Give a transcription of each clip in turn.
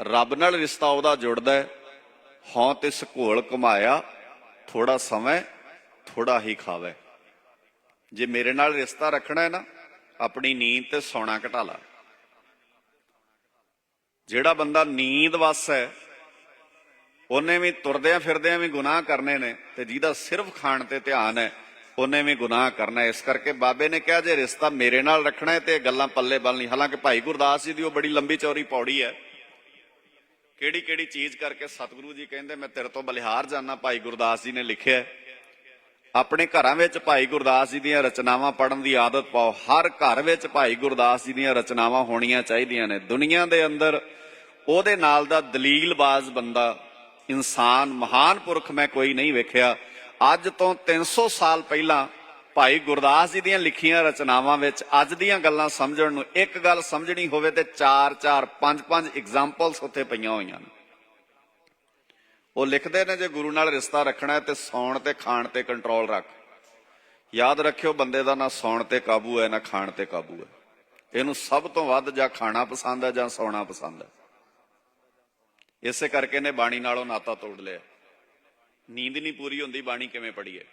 ਰੱਬ ਨਾਲ ਰਿਸ਼ਤਾ ਉਹਦਾ ਜੁੜਦਾ ਹੈ। ਹਉ ਤਿਸ ਘੋਲ ਕਮਾਇਆ ਥੋੜਾ ਸਮਾਂ ਥੋੜਾ ਹੀ ਖਾਵੇ। ਜੇ ਮੇਰੇ ਨਾਲ ਰਿਸ਼ਤਾ ਰੱਖਣਾ ਹੈ ਨਾ, ਆਪਣੀ ਨੀਂਦ ਤੇ ਸੌਣਾ ਘਟਾ ਲਾ। ਜਿਹੜਾ ਬੰਦਾ ਨੀਂਦ ਵਸ ਹੈ, ਉਹਨੇ ਵੀ ਤੁਰਦਿਆਂ ਫਿਰਦਿਆਂ ਵੀ ਗੁਨਾਹ ਕਰਨੇ ਨੇ ਤੇ ਜਿਹਦਾ ਸਿਰਫ ਖਾਣ ਤੇ ਧਿਆਨ ਹੈ, ਉਹਨੇ ਵੀ ਗੁਨਾਹ ਕਰਨਾ ਇਸ ਕਰਕੇ ਬਾਬੇ ਨੇ ਕਿਹਾ, ਜੇ ਰਿਸ਼ਤਾ ਮੇਰੇ ਨਾਲ ਰੱਖਣਾ ਹੈ ਤੇ ਇਹ ਗੱਲਾਂ ਪੱਲੇ ਬੰਨਣੀ ਹਾਲਾਂਕਿ ਭਾਈ ਗੁਰਦਾਸ ਜੀ ਦੀ ਉਹ ਬੜੀ ਲੰਬੀ ਚੌਰੀ ਪੌੜੀ ਹੈ ਕਿਹੜੀ ਕਿਹੜੀ ਚੀਜ਼ ਕਰਕੇ ਸਤਿਗੁਰੂ ਜੀ ਕਹਿੰਦੇ, ਮੈਂ ਤੇਰੇ ਤੋਂ ਬਲਿਹਾਰ ਜਾਣਾ ਭਾਈ ਗੁਰਦਾਸ ਜੀ ਨੇ ਲਿਖਿਆ ਆਪਣੇ ਘਰਾਂ ਵਿੱਚ ਭਾਈ ਗੁਰਦਾਸ ਜੀ ਦੀਆਂ ਰਚਨਾਵਾਂ ਪੜ੍ਹਨ ਦੀ ਆਦਤ ਪਾਓ। ਹਰ ਘਰ ਵਿੱਚ ਭਾਈ ਗੁਰਦਾਸ ਜੀ ਦੀਆਂ ਰਚਨਾਵਾਂ ਹੋਣੀਆਂ ਚਾਹੀਦੀਆਂ ਨੇ। ਦੁਨੀਆ ਦੇ ਅੰਦਰ ਉਹਦੇ ਨਾਲ ਦਾ ਦਲੀਲਬਾਜ਼ ਬੰਦਾ, ਇਨਸਾਨ ਮਹਾਨ ਪੁਰਖ ਮੈਂ ਕੋਈ ਨਹੀਂ ਵੇਖਿਆ। ਅੱਜ ਤੋਂ 300 ਸਾਲ ਪਹਿਲਾਂ ਭਾਈ ਗੁਰਦਾਸ ਜੀ ਦੀਆਂ ਲਿਖੀਆਂ ਰਚਨਾਵਾਂ ਵਿੱਚ ਅੱਜ ਦੀਆਂ ਗੱਲਾਂ ਸਮਝਣ ਨੂੰ ਇੱਕ ਗੱਲ ਸਮਝਣੀ ਹੋਵੇ ਤੇ 4 4 5 5 ਐਗਜ਼ਾਮਪਲਸ ਉੱਥੇ ਪਈਆਂ ਹੋਈਆਂ ਨੇ। ਉਹ ਲਿਖਦੇ ਨੇ ਜੇ ਗੁਰੂ ਨਾਲ ਰਿਸ਼ਤਾ ਰੱਖਣਾ ਹੈ ਤੇ ਸੌਣ ਤੇ ਖਾਣ ਤੇ ਕੰਟਰੋਲ ਰੱਖ। ਯਾਦ ਰੱਖਿਓ ਬੰਦੇ ਦਾ ਨਾ ਸੌਣ ਤੇ ਕਾਬੂ ਹੈ, ਨਾ ਖਾਣ ਤੇ ਕਾਬੂ ਹੈ। ਇਹਨੂੰ ਸਭ ਤੋਂ ਵੱਧ ਜਾਂ ਖਾਣਾ ਪਸੰਦ ਹੈ ਜਾਂ ਸੌਣਾ ਪਸੰਦ ਹੈ। ਇਸੇ ਕਰਕੇ ਨੇ ਬਾਣੀ ਨਾਲੋਂ ਨਾਤਾ ਤੋੜ ਲਿਆ। ਨੀਂਦ ਨਹੀਂ ਪੂਰੀ ਹੁੰਦੀ, ਬਾਣੀ ਕਿਵੇਂ ਪੜੀਏ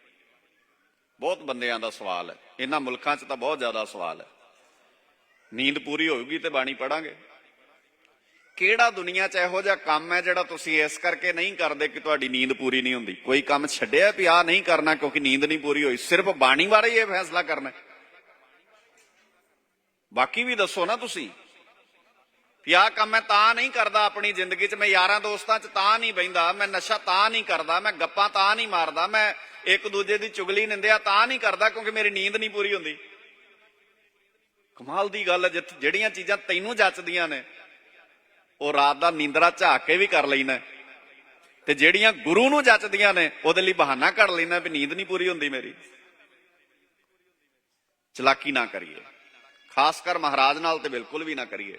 ਬਹੁਤ ਬੰਦਿਆਂ ਦਾ ਸਵਾਲ ਹੈ। ਇਹਨਾਂ ਮੁਲਕਾਂ 'ਚ ਤਾਂ ਬਹੁਤ ਜ਼ਿਆਦਾ ਸਵਾਲ ਹੈ। ਨੀਂਦ ਪੂਰੀ ਹੋਊਗੀ ਤੇ ਬਾਣੀ ਪੜਾਂਗੇ ਕਿਹੜਾ ਦੁਨੀਆ 'ਚ ਇਹੋ ਜਿਹਾ ਕੰਮ ਹੈ ਜਿਹੜਾ ਤੁਸੀਂ ਇਸ ਕਰਕੇ ਨਹੀਂ ਕਰਦੇ ਕਿ ਤੁਹਾਡੀ ਨੀਂਦ ਪੂਰੀ ਨਹੀਂ ਹੁੰਦੀ? ਕੋਈ ਕੰਮ ਛੱਡਿਆ ਵੀ ਆ ਨਹੀਂ ਕਰਨਾ ਕਿਉਂਕਿ ਨੀਂਦ ਨਹੀਂ ਪੂਰੀ ਹੋਈ। ਸਿਰਫ ਬਾਣੀ ਬਾਰੇ ਹੀ ਇਹ ਫੈਸਲਾ ਕਰਨਾ ਬਾਕੀ ਵੀ ਦੱਸੋ ਨਾ ਤੁਸੀਂ। ਵੀ ਆਹ ਕੰਮ ਮੈਂ ਤਾਂ ਨਹੀਂ ਕਰਦਾ ਆਪਣੀ ਜ਼ਿੰਦਗੀ 'ਚ, ਮੈਂ ਯਾਰਾਂ ਦੋਸਤਾਂ 'ਚ ਤਾਂ ਨਹੀਂ ਬੈਂਦਾ ਮੈਂ ਨਸ਼ਾ ਤਾਂ ਨਹੀਂ ਕਰਦਾ, ਮੈਂ ਗੱਪਾਂ ਤਾਂ ਨਹੀਂ ਮਾਰਦਾ, ਮੈਂ ਇੱਕ ਦੂਜੇ ਦੀ ਚੁਗਲੀ ਨਿੰਦਿਆ ਤਾਂ ਨਹੀਂ ਕਰਦਾ ਕਿਉਂਕਿ ਮੇਰੀ ਨੀਂਦ ਨਹੀਂ ਪੂਰੀ ਹੁੰਦੀ। ਕਮਾਲ ਦੀ ਗੱਲ ਹੈ, ਜਿੱਥੇ ਜਿਹੜੀਆਂ ਚੀਜ਼ਾਂ ਤੈਨੂੰ ਜੱਚਦੀਆਂ ਨੇ, ਉਹ ਰਾਤ ਦਾ ਨੀਂਦਰਾ ਝਾਕ ਕੇ ਵੀ ਕਰ ਲੈਣਾ ਤੇ ਜਿਹੜੀਆਂ ਗੁਰੂ ਨੂੰ ਜੱਚਦੀਆਂ ਨੇ, ਉਹਦੇ ਲਈ ਬਹਾਨਾ ਕੱਢ ਲੈਣਾ ਵੀ ਨੀਂਦ ਨਹੀਂ ਪੂਰੀ ਹੁੰਦੀ ਮੇਰੀ। ਚਲਾਕੀ ਨਾ ਕਰੀਏ। ਖਾਸ ਕਰ ਮਹਾਰਾਜ ਨਾਲ ਤੇ ਬਿਲਕੁਲ ਵੀ ਨਾ ਕਰੀਏ।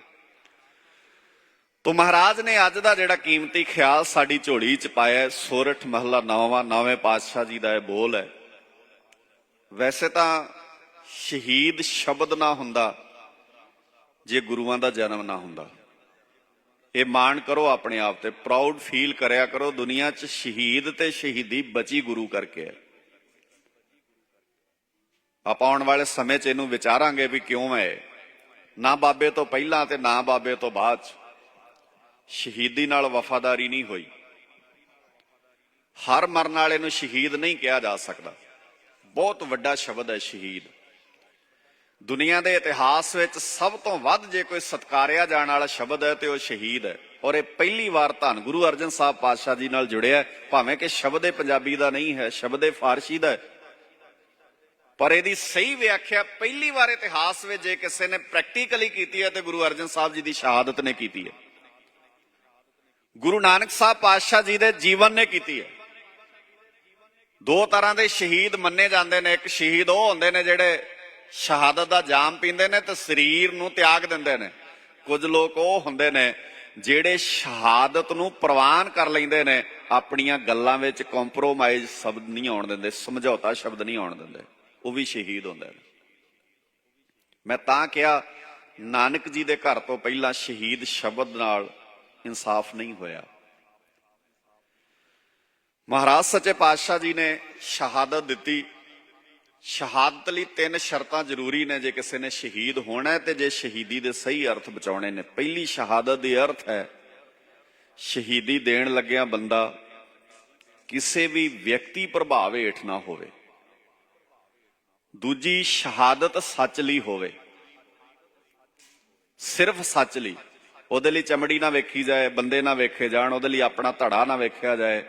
ਤੋ ਮਹਾਰਾਜ ਨੇ ਅੱਜ ਦਾ ਜਿਹੜਾ ਕੀਮਤੀ ਖਿਆਲ ਸਾਡੀ ਝੋਲੀ ਚ ਪਾਇਆ ਸੋਰਠ ਮਹੱਲਾ ਨਵਾਂ, ਨਵੇਂ ਪਾਤਸ਼ਾਹ ਜੀ ਦਾ ਇਹ ਬੋਲ ਹੈ। ਵੈਸੇ ਤਾਂ ਸ਼ਹੀਦ ਸ਼ਬਦ ਨਾ ਹੁੰਦਾ, ਜੇ ਗੁਰੂਆਂ ਦਾ ਜਨਮ ਨਾ ਹੁੰਦਾ। ਇਹ ਮਾਣ ਕਰੋ ਆਪਣੇ ਆਪ ਤੇ ਪ੍ਰਾਊਡ ਫੀਲ ਕਰਿਆ ਕਰੋ, ਦੁਨੀਆ 'ਚ ਸ਼ਹੀਦ ਤੇ ਸ਼ਹੀਦੀ ਬਚੀ ਗੁਰੂ ਕਰਕੇ ਹੈ। ਆਪਾਂ ਆਉਣ ਵਾਲੇ ਸਮੇਂ 'ਚ ਇਹਨੂੰ ਵਿਚਾਰਾਂਗੇ ਵੀ ਕਿਉਂ ਹੈ। ਨਾ ਬਾਬੇ ਤੋਂ ਪਹਿਲਾਂ ਤੇ ਨਾ ਬਾਬੇ ਤੋਂ ਬਾਅਦ 'ਚ। ਸ਼ਹੀਦੀ ਨਾਲ ਵਫਾਦਾਰੀ ਨਹੀਂ ਹੋਈ। ਹਰ ਮਰਨ ਵਾਲੇ ਨੂੰ ਸ਼ਹੀਦ ਨਹੀਂ ਕਿਹਾ ਜਾ ਸਕਦਾ। ਬਹੁਤ ਵੱਡਾ ਸ਼ਬਦ ਹੈ ਸ਼ਹੀਦ। ਦੁਨੀਆ ਦੇ ਇਤਿਹਾਸ ਵਿੱਚ ਸਭ ਤੋਂ ਵੱਧ ਜੇ ਕੋਈ ਸਤਕਾਰਿਆ ਜਾਣ ਵਾਲਾ ਸ਼ਬਦ ਹੈ ਤੇ ਉਹ ਸ਼ਹੀਦ ਹੈ। ਔਰ ਇਹ ਪਹਿਲੀ ਵਾਰ ਧੰਨ ਗੁਰੂ ਅਰਜਨ ਸਾਹਿਬ ਪਾਤਸ਼ਾਹ ਜੀ ਨਾਲ ਜੁੜਿਆ ਭਾਵੇਂ ਕਿ ਸ਼ਬਦ ਇਹ ਪੰਜਾਬੀ ਦਾ ਨਹੀਂ ਹੈ, ਸ਼ਬਦ ਇਹ ਫਾਰਸੀ ਦਾ ਹੈ। ਪਰ ਇਹਦੀ ਸਹੀ ਵਿਆਖਿਆ ਪਹਿਲੀ ਵਾਰ ਇਤਿਹਾਸ ਵਿੱਚ ਜੇ ਕਿਸੇ ਨੇ ਪ੍ਰੈਕਟੀਕਲੀ ਕੀਤੀ ਹੈ ਤੇ ਗੁਰੂ ਅਰਜਨ ਸਾਹਿਬ ਜੀ ਦੀ ਸ਼ਹਾਦਤ ਨੇ ਕੀਤੀ ਹੈ। ਗੁਰੂ ਨਾਨਕ ਸਾਹਿਬ ਪਾਤਸ਼ਾਹ ਜੀ ਦੇ ਜੀਵਨ ਨੇ ਕੀਤੀ ਹੈ। ਦੋ ਤਰ੍ਹਾਂ ਦੇ ਸ਼ਹੀਦ ਮੰਨੇ ਜਾਂਦੇ ਨੇ। ਇੱਕ ਸ਼ਹੀਦ ਉਹ ਹੁੰਦੇ ਨੇ ਜਿਹੜੇ ਸ਼ਹਾਦਤ ਦਾ ਜਾਮ ਪੀਂਦੇ ਨੇ ਤੇ ਸਰੀਰ ਨੂੰ ਤਿਆਗ ਦਿੰਦੇ ਨੇ। ਕੁਝ ਲੋਕ ਉਹ ਹੁੰਦੇ ਨੇ ਜਿਹੜੇ ਸ਼ਹਾਦਤ ਨੂੰ ਪ੍ਰਵਾਨ ਕਰ ਲੈਂਦੇ ਨੇ। ਆਪਣੀਆਂ ਗੱਲਾਂ ਵਿੱਚ ਕੰਪਰੋਮਾਈਜ਼ ਸ਼ਬਦ ਨਹੀਂ ਆਉਣ ਦਿੰਦੇ, ਸਮਝੌਤਾ ਸ਼ਬਦ ਨਹੀਂ ਆਉਣ ਦਿੰਦੇ। ਉਹ ਵੀ ਸ਼ਹੀਦ ਹੁੰਦੇ ਨੇ। ਮੈਂ ਤਾਂ ਕਿਹਾ, ਨਾਨਕ ਜੀ ਦੇ ਘਰ ਤੋਂ ਪਹਿਲਾਂ ਸ਼ਹੀਦ ਸ਼ਬਦ ਨਾਲ ਇਨਸਾਫ ਨਹੀਂ ਹੋਇਆ। ਮਹਾਰਾਜ ਸੱਚੇ ਪਾਤਸ਼ਾਹ ਜੀ ਨੇ ਸ਼ਹਾਦਤ ਦਿੱਤੀ। ਸ਼ਹਾਦਤ ਲਈ ਤਿੰਨ ਸ਼ਰਤਾਂ ਜ਼ਰੂਰੀ ਨੇ, ਜੇ ਕਿਸੇ ਨੇ ਸ਼ਹੀਦ ਹੋਣਾ ਤੇ ਜੇ ਸ਼ਹੀਦੀ ਦੇ ਸਹੀ ਅਰਥ ਬਚਾਉਣੇ ਨੇ। ਪਹਿਲੀ ਸ਼ਹਾਦਤ ਦੀ ਅਰਥ ਹੈ, ਸ਼ਹੀਦੀ ਦੇਣ ਲੱਗਿਆ ਬੰਦਾ ਕਿਸੇ ਵੀ ਵਿਅਕਤੀ ਪ੍ਰਭਾਵ ਹੇਠ ਨਾ ਹੋਵੇ। ਦੂਜੀ ਸ਼ਹਾਦਤ ਸੱਚ ਲਈ ਹੋਵੇ। ਸਿਰਫ ਸੱਚ ਲਈ। ਉਹਦੇ ਲਈ ਚਮੜੀ ਨਾ ਵੇਖੀ ਜਾਏ, ਬੰਦੇ ਨਾ ਵੇਖੇ ਜਾਣ, ਉਹਦੇ ਲਈ ਆਪਣਾ ਧੜਾ ਨਾ ਵੇਖਿਆ ਜਾਏ।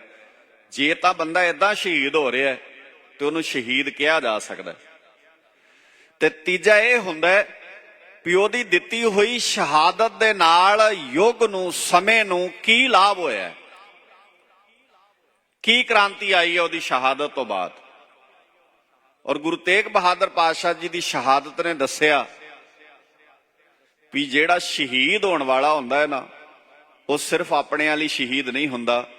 ਜੇ ਤਾਂ ਬੰਦਾ ਇਦਾਂ ਸ਼ਹੀਦ ਹੋ ਰਿਹਾ ਤੇ ਉਹਨੂੰ ਸ਼ਹੀਦ ਕਿਹਾ ਜਾ ਸਕਦਾ ਤੇ ਤੀਜਾ ਇਹ ਹੁੰਦਾ ਵੀ ਉਹਦੀ ਦਿੱਤੀ ਹੋਈ ਸ਼ਹਾਦਤ ਦੇ ਨਾਲ ਯੁੱਗ ਨੂੰ, ਸਮੇਂ ਨੂੰ ਕੀ ਲਾਭ ਹੋਇਆ ਕੀ ਕ੍ਰਾਂਤੀ ਆਈ ਹੈ ਉਹਦੀ ਸ਼ਹਾਦਤ ਤੋਂ ਬਾਅਦ? ਔਰ ਗੁਰੂ ਤੇਗ ਬਹਾਦਰ ਪਾਤਸ਼ਾਹ ਜੀ ਦੀ ਸ਼ਹਾਦਤ ਨੇ ਦੱਸਿਆ ਵੀ ਜਿਹੜਾ ਸ਼ਹੀਦ ਹੋਣ ਵਾਲਾ ਹੁੰਦਾ ਹੈ ਨਾ, ਉਹ ਸਿਰਫ ਆਪਣਿਆਂ ਲਈ ਸ਼ਹੀਦ ਨਹੀਂ ਹੁੰਦਾ,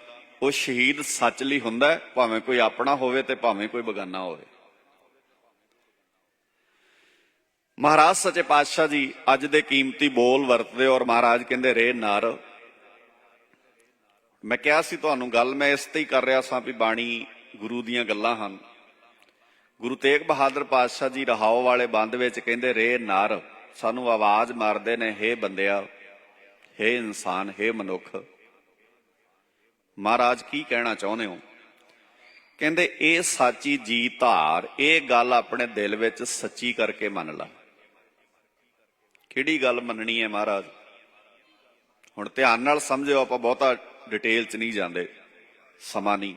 ਉਹ ਸ਼ਹੀਦ ਸੱਚ ਲਈ ਹੁੰਦਾ ਹੈ, ਭਾਵੇਂ ਕੋਈ ਆਪਣਾ ਹੋਵੇ ਤੇ ਭਾਵੇਂ ਕੋਈ ਬਗਾਨਾ ਹੋਵੇ। ਮਹਾਰਾਜ ਸੱਚੇ ਪਾਤਸ਼ਾਹ ਜੀ, ਅੱਜ ਦੇ ਕੀਮਤੀ ਬੋਲ ਵਰਤਦੇ ਔਰ ਮਹਾਰਾਜ ਕਹਿੰਦੇ, ਰੇ ਨਰ। ਮੈਂ ਕਿਹਾ ਸੀ ਤੁਹਾਨੂੰ ਗੱਲ, ਮੈਂ ਇਸ ਤੇ ਹੀ ਕਰ ਰਿਹਾ ਸਾਂ ਵੀ ਬਾਣੀ ਗੁਰੂ ਦੀਆਂ ਗੱਲਾਂ ਹਨ। ਗੁਰੂ ਤੇਗ ਬਹਾਦਰ ਪਾਤਸ਼ਾਹ ਜੀ ਰਹਾਓ ਵਾਲੇ ਬੰਦ ਵਿੱਚ ਕਹਿੰਦੇ, ਰੇ ਨਰ। ਸਾਨੂੰ ਆਵਾਜ਼ ਮਾਰਦੇ ਨੇ, ਹੇ ਬੰਦਿਆ, ਹੇ ਇਨਸਾਨ, ਹੇ ਮਨੁੱਖ। ਮਹਾਰਾਜ, ਕੀ ਕਹਿਣਾ ਚਾਹੁੰਦੇ ਹੋ? ਕਹਿੰਦੇ, ਇਹ ਸਾਚੀ ਜੀ ਧਾਰ, ਇਹ ਗੱਲ ਆਪਣੇ ਦਿਲ ਵਿੱਚ ਸੱਚੀ ਕਰਕੇ ਮੰਨ ਲਾ। ਕਿਹੜੀ ਗੱਲ ਮੰਨਣੀ ਹੈ ਮਹਾਰਾਜ? ਹੁਣ ਧਿਆਨ ਨਾਲ ਸਮਝਿਓ, ਆਪਾਂ ਬਹੁਤਾ ਡਿਟੇਲ ਚ ਨਹੀਂ ਜਾਂਦੇ। ਸਮਾਂ ਨਹੀਂ।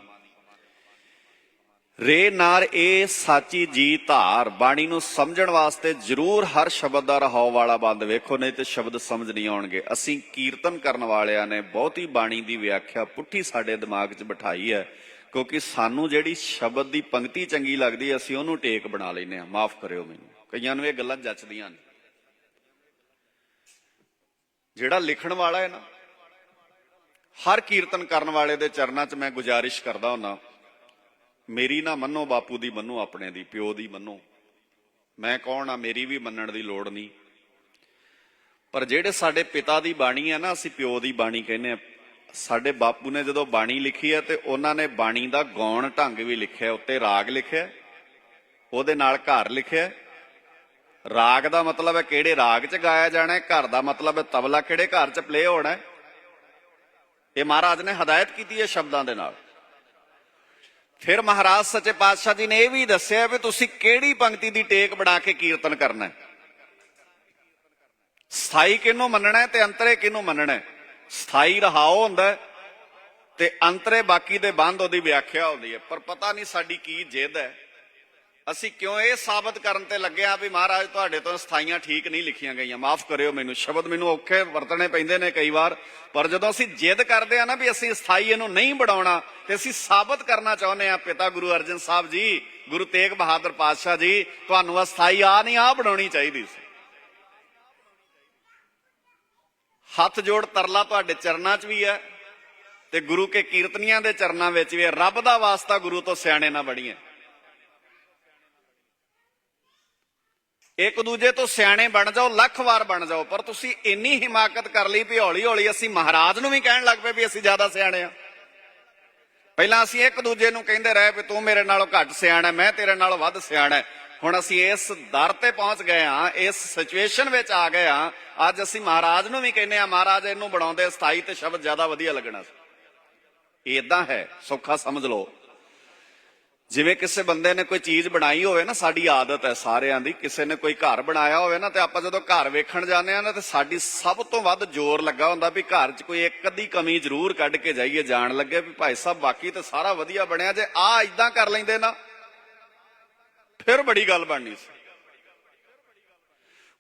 ਰੇ ਨਾਰ ਇਹ ਸਾਚੀ ਜੀ ਧਾਰ ਬਾਣੀ ਨੂੰ ਸਮਝਣ ਵਾਸਤੇ ਜ਼ਰੂਰ ਹਰ ਸ਼ਬਦ ਦਾ ਰਹਾਉ ਵਾਲਾ ਬੰਦ ਵੇਖੋ ਨਹੀਂ ਤੇ ਸ਼ਬਦ ਸਮਝ ਨਹੀਂ ਆਉਣਗੇ। ਅਸੀਂ ਕੀਰਤਨ ਕਰਨ ਵਾਲਿਆਂ ਨੇ ਬਹੁਤੀ ਬਾਣੀ ਦੀ ਵਿਆਖਿਆ ਪੁੱਠੀ ਸਾਡੇ ਦਿਮਾਗ 'ਚ ਬਿਠਾਈ ਹੈ ਕਿਉਂਕਿ ਸਾਨੂੰ ਜਿਹੜੀ ਸ਼ਬਦ ਦੀ ਪੰਕਤੀ ਚੰਗੀ ਲੱਗਦੀ ਹੈ, ਅਸੀਂ ਉਹਨੂੰ ਟੇਕ ਬਣਾ ਲੈਨੇ ਆ ਮਾਫ ਕਰਿਓ ਮੈਨੂੰ। ਕਈਆਂ ਨੂੰ ਇਹ ਗੱਲਾਂ ਜੱਚਦੀਆਂ ਨੇ। ਜਿਹੜਾ ਲਿਖਣ ਵਾਲਾ ਹੈ ਨਾ ਹਰ ਕੀਰਤਨ ਕਰਨ ਵਾਲੇ ਦੇ ਚਰਨਾਂ 'ਚ ਮੈਂ ਗੁਜ਼ਾਰਿਸ਼ ਕਰਦਾ ਹੁੰਨਾ ਮੇਰੀ ਨਾ ਮੰਨੋ, ਬਾਪੂ ਦੀ ਮੰਨੋ, ਆਪਣੇ ਦੀ, ਪਿਓ ਦੀ ਮੰਨੋ। ਮੈਂ ਕੌਣ ਆ, ਮੇਰੀ ਵੀ ਮੰਨਣ ਦੀ ਲੋੜ ਨਹੀਂ। ਪਰ ਜਿਹੜੇ ਸਾਡੇ ਪਿਤਾ ਦੀ ਬਾਣੀ ਹੈ ਨਾ, ਅਸੀਂ ਪਿਓ ਦੀ ਬਾਣੀ ਕਹਿੰਦੇ ਆ। ਸਾਡੇ ਬਾਪੂ ਨੇ ਜਦੋਂ ਬਾਣੀ ਲਿਖੀ ਹੈ ਤੇ ਉਹਨਾਂ ਨੇ ਬਾਣੀ ਦਾ ਗਾਉਣ ਢੰਗ ਵੀ ਲਿਖਿਆ, ਉੱਤੇ ਰਾਗ ਲਿਖਿਆ, ਉਹਦੇ ਨਾਲ ਘਰ ਲਿਖਿਆ। ਰਾਗ ਦਾ ਮਤਲਬ ਹੈ ਕਿਹੜੇ ਰਾਗ 'ਚ ਗਾਇਆ ਜਾਣਾ ਹੈ, ਘਰ ਦਾ ਮਤਲਬ ਹੈ ਤਬਲਾ ਕਿਹੜੇ ਘਰ 'ਚ ਪਲੇ ਹੋਣਾ ਹੈ। ਇਹ ਮਹਾਰਾਜ ਨੇ ਹਦਾਇਤ ਕੀਤੀ ਹੈ ਸ਼ਬਦਾਂ ਦੇ ਨਾਲ। ਫਿਰ ਮਹਾਰਾਜ ਸੱਚੇ ਪਾਤਸ਼ਾਹ ਜੀ ਨੇ ਇਹ ਵੀ ਦੱਸਿਆ ਵੀ ਤੁਸੀਂ ਕਿਹੜੀ ਪੰਕਤੀ ਦੀ ਟੇਕ ਬਣਾ ਕੇ ਕੀਰਤਨ ਕਰਨਾ ਹੈ? ਸਥਾਈ ਕਿਹਨੂੰ ਮੰਨਣਾ ਤੇ ਅੰਤਰੇ ਕਿਹਨੂੰ ਮੰਨਣਾ ਹੈ? ਸਥਾਈ ਰਹਾਓ ਹੁੰਦਾ ਤੇ ਅੰਤਰੇ ਬਾਕੀ ਦੇ ਬੰਦ ਉਹਦੀ ਵਿਆਖਿਆ ਹੁੰਦੀ ਹੈ, ਪਰ ਪਤਾ ਨਹੀਂ ਸਾਡੀ ਕੀ ਜਿੱਦ ਹੈ। ਅਸੀਂ ਕਿਉਂ ਇਹ ਸਾਬਤ ਕਰਨ ਤੇ ਲੱਗੇ ਆ ਵੀ ਮਹਾਰਾਜ, ਤੁਹਾਡੇ ਤੋਂ ਸਥਾਈਆਂ ਠੀਕ ਨਹੀਂ ਲਿਖੀਆਂ ਗਈਆਂ। ਮਾਫ ਕਰਿਓ ਮੈਨੂੰ, ਸ਼ਬਦ ਮੈਨੂੰ ਔਖੇ ਵਰਤਣੇ ਪੈਂਦੇ ਨੇ ਕਈ ਵਾਰ। ਪਰ ਜਦੋਂ ਅਸੀਂ ਜਿੱਦ ਕਰਦੇ ਆ ਨਾ ਵੀ ਅਸੀਂ ਸਥਾਈ ਇਹਨੂੰ ਨਹੀਂ ਬਣਾਉਣਾ, ਤੇ ਅਸੀਂ ਸਾਬਤ ਕਰਨਾ ਚਾਹੁੰਦੇ ਆ, ਪਿਤਾ ਗੁਰੂ ਅਰਜਨ ਸਾਹਿਬ ਜੀ, ਗੁਰੂ ਤੇਗ ਬਹਾਦਰ ਪਾਤਸ਼ਾਹ ਜੀ, ਤੁਹਾਨੂੰ ਅਸਥਾਈ ਆ ਨਹੀਂ, ਆ ਬਣਾਉਣੀ ਚਾਹੀਦੀ ਸੀ। ਹੱਥ ਜੋੜ ਤਰਲਾ ਤੁਹਾਡੇ ਚਰਨਾਂ 'ਚ ਵੀ ਹੈ, ਤੇ ਗੁਰੂ ਕੇ ਕੀਰਤਨੀਆਂ ਦੇ ਚਰਨਾਂ ਵਿੱਚ ਵੀ ਹੈ। ਰੱਬ ਦਾ ਵਾਸਤਾ ਗੁਰੂ ਤੋਂ ਸਿਆਣੇ ਨਾ ਬਣੀਏ। ਇੱਕ ਦੂਜੇ ਤੋਂ ਸਿਆਣੇ ਬਣ ਜਾਓ, ਲੱਖ ਵਾਰ ਬਣ ਜਾਓ, ਪਰ ਤੁਸੀਂ ਇੰਨੀ ਹਿਮਾਕਤ ਕਰ ਲਈ ਵੀ ਹੌਲੀ ਹੌਲੀ ਅਸੀਂ ਮਹਾਰਾਜ ਨੂੰ ਵੀ ਕਹਿਣ ਲੱਗ ਪਏ ਵੀ ਅਸੀਂ ਜ਼ਿਆਦਾ ਸਿਆਣੇ ਆ। ਪਹਿਲਾਂ ਅਸੀਂ ਇੱਕ ਦੂਜੇ ਨੂੰ ਕਹਿੰਦੇ ਰਹੇ ਵੀ ਤੂੰ ਮੇਰੇ ਨਾਲੋਂ ਘੱਟ ਸਿਆਣਾ ਮੈਂ ਤੇਰੇ ਨਾਲੋਂ ਵੱਧ ਸਿਆਣਾ ਹੁਣ ਅਸੀਂ ਇਸ ਦਰ ਤੇ ਪਹੁੰਚ ਗਏ ਆ ਇਸ ਸਿਚੁਏਸ਼ਨ ਵਿੱਚ ਆ ਗਏ ਆ ਅੱਜ ਅਸੀਂ ਮਹਾਰਾਜ ਨੂੰ ਵੀ ਕਹਿੰਦੇ ਆ ਮਹਾਰਾਜ ਇਹਨੂੰ ਬਣਾਉਂਦੇ ਸਥਾਈ ਤੇ ਸ਼ਬਦ ਜ਼ਿਆਦਾ ਵਧੀਆ ਲੱਗਣਾ ਸੀ। ਇਹ ਇਦਾਂ ਹੈ, ਸੌਖਾ ਸਮਝ ਲਓ। ਜਿਵੇਂ ਕਿਸੇ ਬੰਦੇ ਨੇ ਕੋਈ ਚੀਜ਼ ਬਣਾਈ ਹੋਵੇ ਨਾ, ਸਾਡੀ ਆਦਤ ਹੈ ਸਾਰਿਆਂ ਦੀ, ਕਿਸੇ ਨੇ ਕੋਈ ਘਰ ਬਣਾਇਆ ਹੋਵੇ ਨਾ, ਤੇ ਆਪਾਂ ਜਦੋਂ ਘਰ ਵੇਖਣ ਜਾਂਦੇ ਆ ਨਾ, ਤੇ ਸਾਡੀ ਸਭ ਤੋਂ ਵੱਧ ਜ਼ੋਰ ਲੱਗਾ ਹੁੰਦਾ ਵੀ ਘਰ 'ਚ ਕੋਈ ਇੱਕ ਅੱਧੀ ਕਮੀ ਜ਼ਰੂਰ ਕੱਢ ਕੇ ਜਾਈਏ, ਜਾਣ ਲੱਗੇ ਵੀ ਭਾਈ ਸਾਹਿਬ ਬਾਕੀ ਤਾਂ ਸਾਰਾ ਵਧੀਆ ਬਣਿਆ, ਜੇ ਆ ਇਦਾਂ ਕਰ ਲੈਂਦੇ ਨਾ, ਫਿਰ ਬੜੀ ਗੱਲ ਬਣਨੀ ਸੀ।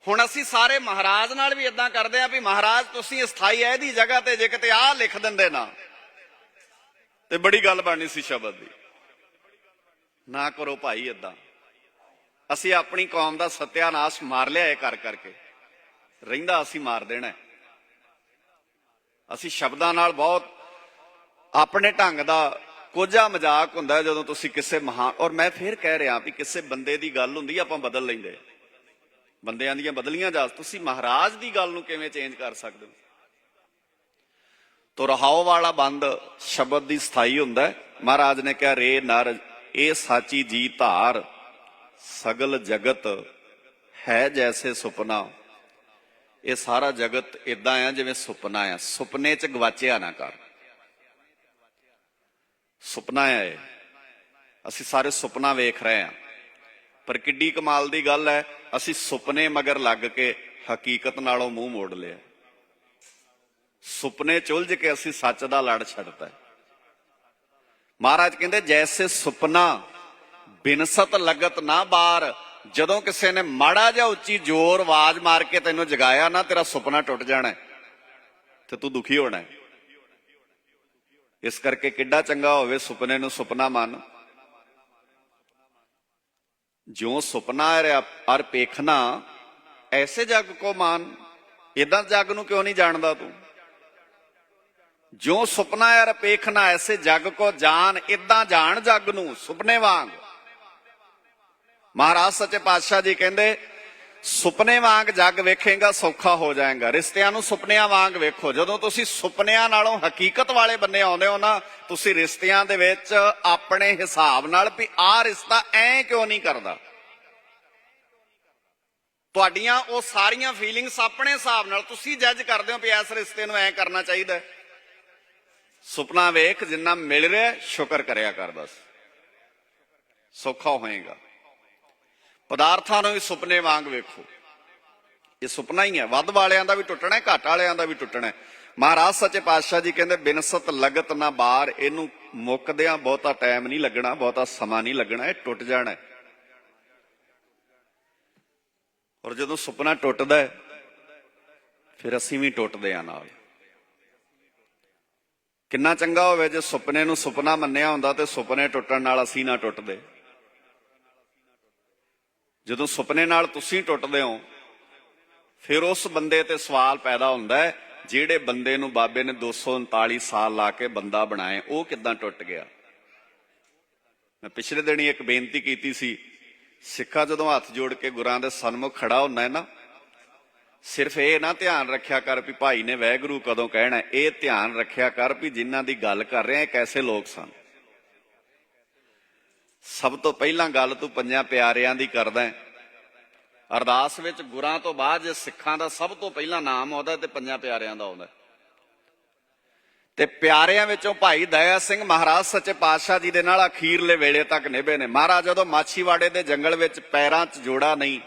ਹੁਣ ਅਸੀਂ ਸਾਰੇ ਮਹਾਰਾਜ ਨਾਲ ਵੀ ਇਦਾਂ ਕਰਦੇ ਆ ਵੀ ਮਹਾਰਾਜ ਤੁਸੀਂ ਸਥਾਈ ਐ ਦੀ ਜਗ੍ਹਾ ਤੇ, ਜੇ ਕਿਤੇ ਆ ਲਿਖ ਦਿੰਦੇ ਨਾ, ਤੇ ਬੜੀ ਗੱਲ ਬਣਨੀ ਸੀ ਸ਼ਬਦ ਦੀ। ਨਾ ਕਰੋ ਭਾਈ ਇਦਾਂ ਅਸੀਂ ਆਪਣੀ ਕੌਮ ਦਾ ਸਤਿਆਨਾਸ਼ ਮਾਰ ਲਿਆ ਇਹ ਕਰ ਕਰਕੇ। ਰਹਿੰਦਾ ਅਸੀਂ ਮਾਰ ਦੇਣਾ। ਅਸੀਂ ਸ਼ਬਦਾਂ ਨਾਲ ਬਹੁਤ ਆਪਣੇ ਢੰਗ ਦਾ ਕੋਝਾ ਮਜ਼ਾਕ ਹੁੰਦਾ ਜਦੋਂ ਤੁਸੀਂ ਕਿਸੇ ਮਹਾਨ ਔਰ ਮੈਂ ਫੇਰ ਕਹਿ ਰਿਹਾ ਵੀ ਕਿਸੇ ਬੰਦੇ ਦੀ ਗੱਲ ਹੁੰਦੀ ਆਪਾਂ ਬਦਲ ਲੈਂਦੇ। ਬੰਦਿਆਂ ਦੀਆਂ ਬਦਲੀਆਂ ਜਾ ਤੁਸੀਂ ਮਹਾਰਾਜ ਦੀ ਗੱਲ ਨੂੰ ਕਿਵੇਂ ਚੇਂਜ ਕਰ ਸਕਦੇ ਹੋ? ਤੋ ਰਹਾਓ ਵਾਲਾ ਬੰਦ ਸ਼ਬਦ ਦੀ ਸਥਾਈ ਹੁੰਦਾ ਮਹਾਰਾਜ ਨੇ ਕਿਹਾ, ਰੇ ਨਰ ਇਹ ਸਾਚੀ ਜੀ ਧਾਰ ਸਗਲ ਜਗਤ ਹੈ ਜੈਸੇ ਸੁਪਨਾ। ਇਹ ਸਾਰਾ ਜਗਤ ਇਦਾਂ ਆ ਜਿਵੇਂ ਸੁਪਨਾ ਆ। ਸੁਪਨੇ 'ਚ ਗਵਾਚਿਆ ਨਾ ਕਰ। ਸੁਪਨਾ ਆ ਇਹ। ਅਸੀਂ ਸਾਰੇ ਸੁਪਨਾ ਵੇਖ ਰਹੇ ਹਾਂ ਪਰ ਕਿੱਡੀ ਕਮਾਲ ਦੀ ਗੱਲ ਹੈ, ਅਸੀਂ ਸੁਪਨੇ ਮਗਰ ਲੱਗ ਕੇ ਹਕੀਕਤ ਨਾਲੋਂ ਮੂੰਹ ਮੋੜ ਲਿਆ। ਸੁਪਨੇ ਚੁਲਝ ਕੇ ਅਸੀਂ ਸੱਚ ਦਾ ਲੜ ਛੱਡਤਾ। ਮਹਾਰਾਜ ਕਹਿੰਦੇ, ਜੈਸੇ ਸੁਪਨਾ ਬਿਨਸਤ ਲਗਤ ਨਾ ਬਾਰ, ਜਦੋਂ ਕਿਸੇ ਨੇ ਮਾੜਾ ਜਿਹਾ ਉੱਚੀ ਜ਼ੋਰ ਆਵਾਜ਼ ਮਾਰ ਕੇ ਤੈਨੂੰ ਜਗਾਇਆ ਨਾ, ਤੇਰਾ ਸੁਪਨਾ ਟੁੱਟ ਜਾਣਾ ਤੇ ਤੂੰ ਦੁਖੀ ਹੋਣਾ ਇਸ ਕਰਕੇ ਕਿੱਡਾ ਚੰਗਾ ਹੋਵੇ ਸੁਪਨੇ ਨੂੰ ਸੁਪਨਾ ਮੰਨ। ਜੋ ਸੁਪਨਾ ਹੈ ਅਰ ਪੇਖਣਾ ਐਸੇ ਜਗ ਕੋ ਮਾਨ। ਇਦਾਂ ਜਗ ਨੂੰ ਕਿਉਂ ਨਹੀਂ ਜਾਣਦਾ ਤੂੰ? ਜੋ ਸੁਪਨਾ ਹੈ ਪੇਖਣਾ ਐਸੇ ਜਗ ਕੋ ਜਾਣ ਇਦਾਂ ਜਾਣ ਜਗ ਨੂੰ, ਸੁਪਨੇ ਵਾਂਗ। ਮਹਾਰਾਜ ਸੱਚੇ ਪਾਤਸ਼ਾਹ ਜੀ ਕਹਿੰਦੇ, ਸੁਪਨੇ ਵਾਂਗ ਜੱਗ ਵੇਖੇਗਾ, ਸੌਖਾ ਹੋ ਜਾਏਗਾ। ਰਿਸ਼ਤਿਆਂ ਨੂੰ ਸੁਪਨਿਆਂ ਵਾਂਗ ਵੇਖੋ। ਜਦੋਂ ਤੁਸੀਂ ਸੁਪਨਿਆਂ ਨਾਲੋਂ ਹਕੀਕਤ ਵਾਲੇ ਬੰਨੇ ਆਉਂਦੇ ਹੋ ਨਾ, ਤੁਸੀਂ ਰਿਸ਼ਤਿਆਂ ਦੇ ਵਿੱਚ ਆਪਣੇ ਹਿਸਾਬ ਨਾਲ ਵੀ ਆਹ ਰਿਸ਼ਤਾ ਐ ਕਿਉਂ ਨਹੀਂ ਕਰਦਾ? ਤੁਹਾਡੀਆਂ ਉਹ ਸਾਰੀਆਂ ਫੀਲਿੰਗਸ ਆਪਣੇ ਹਿਸਾਬ ਨਾਲ ਤੁਸੀਂ ਜੱਜ ਕਰਦੇ ਹੋ ਵੀ ਇਸ ਰਿਸ਼ਤੇ ਨੂੰ ਐ ਕਰਨਾ ਚਾਹੀਦਾ ਹੈ। ਸੁਪਨਾ ਵੇਖ, ਜਿੰਨਾ ਮਿਲ ਰਿਹਾ, ਸ਼ੁਕਰ ਕਰਿਆ ਕਰ ਬਸ। ਸੌਖਾ ਹੋਏਗਾ। ਪਦਾਰਥਾਂ ਨੂੰ ਵੀ ਸੁਪਨੇ ਵਾਂਗ ਵੇਖੋ। ਇਹ ਸੁਪਨਾ ਹੀ ਹੈ। ਵੱਧ ਵਾਲਿਆਂ ਦਾ ਵੀ ਟੁੱਟਣਾ ਹੈ, ਘੱਟ ਵਾਲਿਆਂ ਦਾ ਵੀ ਟੁੱਟਣਾ ਹੈ। ਮਹਾਰਾਜ ਸੱਚੇ ਪਾਤਸ਼ਾਹ ਜੀ ਕਹਿੰਦੇ ਬਿਨਸਤ ਲਗਤ ਨਾ ਬਾਰ ਇਹਨੂੰ ਮੁੱਕਦਿਆਂ ਬਹੁਤਾ ਟਾਈਮ ਨਹੀਂ ਲੱਗਣਾ, ਬਹੁਤਾ ਸਮਾਂ ਨਹੀਂ ਲੱਗਣਾ, ਇਹ ਟੁੱਟ ਜਾਣਾ ਹੈ। ਔਰ ਜਦੋਂ ਸੁਪਨਾ ਟੁੱਟਦਾ ਹੈ, ਫਿਰ ਅਸੀਂ ਵੀ ਟੁੱਟਦੇ ਆ ਨਾਲ। ਕਿੰਨਾ ਚੰਗਾ ਹੋਵੇ ਜੇ ਸੁਪਨੇ ਨੂੰ ਸੁਪਨਾ ਮੰਨਿਆ ਹੁੰਦਾ ਤੇ ਸੁਪਨੇ ਟੁੱਟਣ ਨਾਲ ਅਸੀਂ ਨਾ ਟੁੱਟਦੇ। ਜਦੋਂ ਸੁਪਨੇ ਨਾਲ ਤੁਸੀਂ ਟੁੱਟਦੇ ਹੋ, ਫਿਰ ਉਸ ਬੰਦੇ ਤੇ ਸਵਾਲ ਪੈਦਾ ਹੁੰਦਾ ਹੈ, ਜਿਹੜੇ ਬੰਦੇ ਨੂੰ ਬਾਬੇ ਨੇ 239 ਸਾਲ ਲਾ ਕੇ ਬੰਦਾ ਬਣਾਏ ਉਹ ਕਿੱਦਾਂ ਟੁੱਟ ਗਿਆ? ਮੈਂ ਪਿਛਲੇ ਦਿਨੀ ਇੱਕ ਬੇਨਤੀ ਕੀਤੀ ਸੀ, ਸਿੱਖਾ ਜਦੋਂ ਹੱਥ ਜੋੜ ਕੇ ਗੁਰਾਂ ਦੇ ਸਨਮੁਖ ਖੜਾ ਹੁੰਦਾ ਹੈ ਨਾ ਸਿਰਫ ਇਹ ਨਾ ਧਿਆਨ ਰੱਖਿਆ ਕਰ ਵੀ ਭਾਈ ਨੇ ਵੈਗਰੂ ਕਦੋਂ ਕਹਿਣਾ ਇਹ ਧਿਆਨ ਰੱਖਿਆ ਕਰ ਵੀ ਜਿਨ੍ਹਾਂ ਦੀ ਗੱਲ ਕਰ ਰਿਹਾ ਇਹ ਕੈਸੇ ਲੋਕ ਸਨ। ਸਭ ਤੋਂ ਪਹਿਲਾਂ ਗੱਲ ਤੂੰ ਪੰਜਾਂ ਪਿਆਰਿਆਂ ਦੀ ਕਰਦਾ ਹੈ। ਅਰਦਾਸ ਵਿੱਚ ਗੁਰਾਂ ਤੋਂ ਬਾਅਦ ਜੇ ਸਿੱਖਾਂ ਦਾ ਸਭ ਤੋਂ ਪਹਿਲਾਂ ਨਾਮ ਆਉਂਦਾ ਤੇ ਪੰਜਾਂ ਪਿਆਰਿਆਂ ਦਾ ਆਉਂਦਾ ਤੇ ਪਿਆਰਿਆਂ ਵਿੱਚੋਂ ਭਾਈ ਦਇਆ ਸਿੰਘ ਮਹਾਰਾਜ ਸੱਚੇ ਪਾਤਸ਼ਾਹ ਜੀ ਦੇ ਨਾਲ ਅਖੀਰਲੇ ਵੇਲੇ ਤੱਕ ਨਿਭੇ ਨੇ। ਮਹਾਰਾਜ ਜਦੋਂ ਮਾਛੀਵਾੜੇ ਦੇ ਜੰਗਲ ਵਿੱਚ ਪੈਰਾਂ 'ਚ ਜੋੜਾ ਨਹੀਂ